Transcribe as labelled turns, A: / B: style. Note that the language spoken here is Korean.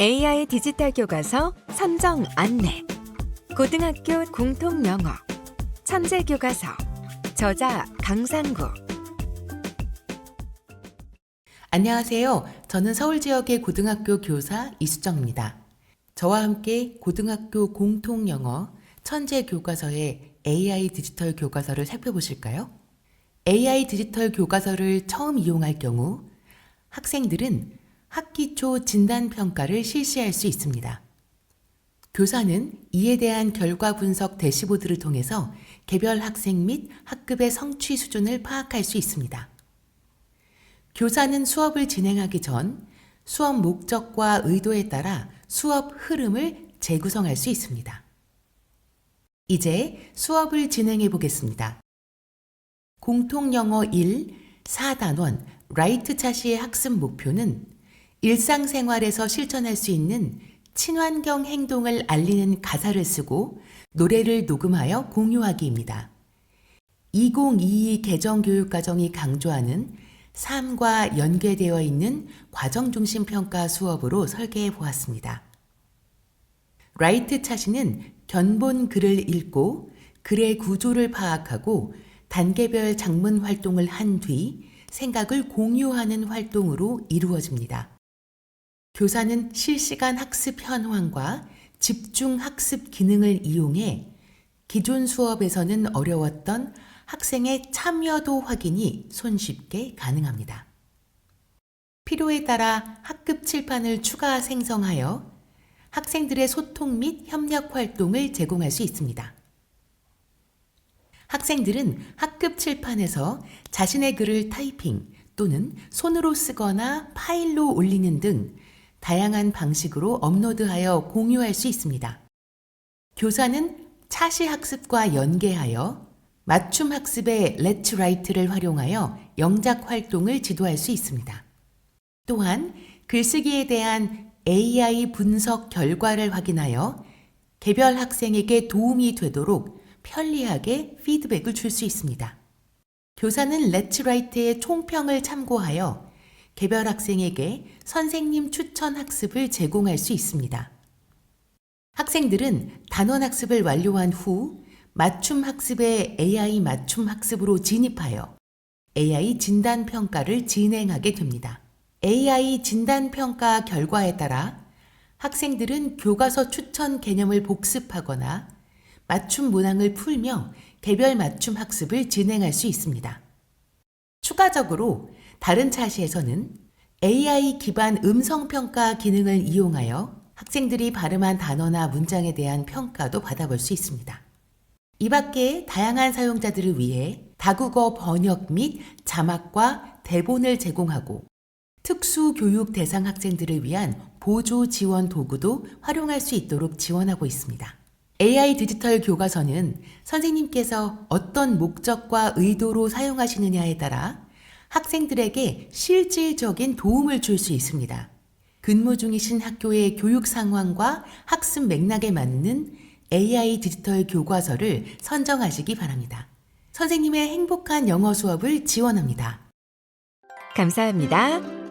A: AI 디지털 교과서 선정 안내. 고등학교 공통 영어. 천재 교과서. 저자 강상구.
B: 안녕하세요. 저는 서울 지역의 고등학교 교사 이수정입니다. 저와 함께 고등학교 공통 영어 천재 교과서의 AI 디지털 교과서를 살펴보실까요? AI 디지털 교과서를 처음 이용할 경우 학생들은 학기 초 진단 평가를 실시할 수 있습니다. 교사는 이에 대한 결과 분석 대시보드를 통해서 개별 학생 및 학급의 성취 수준을 파악할 수 있습니다. 교사는 수업을 진행하기 전 수업 목적과 의도에 따라 수업 흐름을 재구성할 수 있습니다. 이제 수업을 진행해 보겠습니다. 공통영어 1 4단원 라이트 차시의 학습 목표는 일상생활에서 실천할 수 있는 친환경 행동을 알리는 가사를 쓰고 노래를 녹음하여 공유하기입니다. 2022 개정교육과정이 강조하는 삶과 연계되어 있는 과정 중심 평가 수업으로 설계해 보았습니다. 라이트 차시는 견본 글을 읽고 글의 구조를 파악하고 단계별 작문 활동을 한 뒤 생각을 공유하는 활동으로 이루어집니다. 교사는 실시간 학습 현황과 집중 학습 기능을 이용해 기존 수업에서는 어려웠던 학생의 참여도 확인이 손쉽게 가능합니다. 필요에 따라 학급 칠판을 추가 생성하여 학생들의 소통 및 협력 활동을 제공할 수 있습니다. 학생들은 학급 칠판에서 자신의 글을 타이핑 또는 손으로 쓰거나 파일로 올리는 등 다양한 방식으로 업로드하여 공유할 수 있습니다. 교사는 차시 학습과 연계하여 맞춤 학습의 Let's Write를 활용하여 영작 활동을 지도할 수 있습니다. 또한 글쓰기에 대한 AI 분석 결과를 확인하여 개별 학생에게 도움이 되도록 편리하게 피드백을 줄 수 있습니다. 교사는 Let's Write의 총평을 참고하여 개별 학생에게 선생님 추천 학습을 제공할 수 있습니다. 학생들은 단원 학습을 완료한 후 맞춤 학습의 AI 맞춤 학습으로 진입하여 AI 진단 평가를 진행하게 됩니다. AI 진단 평가 결과에 따라 학생들은 교과서 추천 개념을 복습하거나 맞춤 문항을 풀며 개별 맞춤 학습을 진행할 수 있습니다. 추가적으로 다른 차시에서는 AI 기반 음성 평가 기능을 이용하여 학생들이 발음한 단어나 문장에 대한 평가도 받아볼 수 있습니다. 이 밖에 다양한 사용자들을 위해 다국어 번역 및 자막과 대본을 제공하고 특수 교육 대상 학생들을 위한 보조 지원 도구도 활용할 수 있도록 지원하고 있습니다. AI 디지털 교과서는 선생님께서 어떤 목적과 의도로 사용하시느냐에 따라 학생들에게 실질적인 도움을 줄 수 있습니다. 근무 중이신 학교의 교육 상황과 학습 맥락에 맞는 AI 디지털 교과서를 선정하시기 바랍니다. 선생님의 행복한 영어 수업을 지원합니다.
A: 감사합니다.